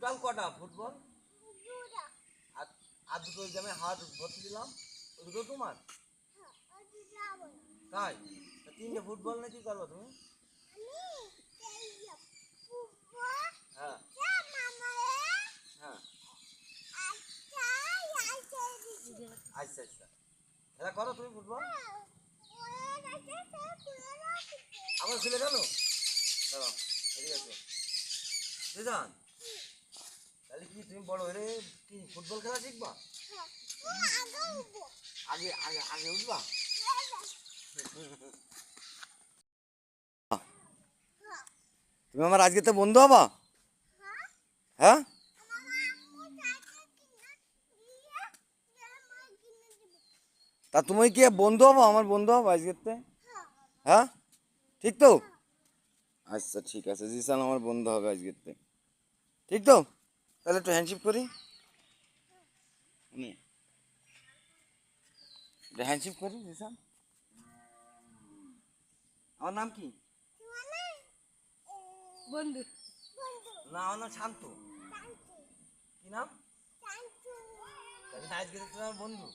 Total কটা? Football? আর আর দুটো ওই যে হাত ভর্তি দিলাম। ওই দুটো তোমার? তাই? তিনটে ফুটবল না কি করব তুমি? হ্যাঁ। হ্যাঁ। আচ্ছা আচ্ছা। খেলা করো তুমি ফুটবল। আবার খুলে গেল দাঁড়াও এদিকে আছে সুজান তাহলে কি তুমি বড় হলে কি ফুটবল খেলা শিখবা? আগে আগে আগে উঠবা? তুমি আমার আজকে তো বন্ধু হবা? হ্যাঁ? তা তুমি কি বন্ধু হব, আমার বন্ধু হব আজকেতে হ্যাঁ? ঠিক তো? আচ্ছা ঠিক আছে। জিসান আমার বন্ধু হবে আজকেতে ঠিক তো? তাহলে একটু হ্যান্ডশিপ করি। হ্যান্ডশিপ করি নিশান আমার নাম কি? বন্ধু। না আমার নাম শান্ত। কি নাম? আজকে তোমার বন্ধু।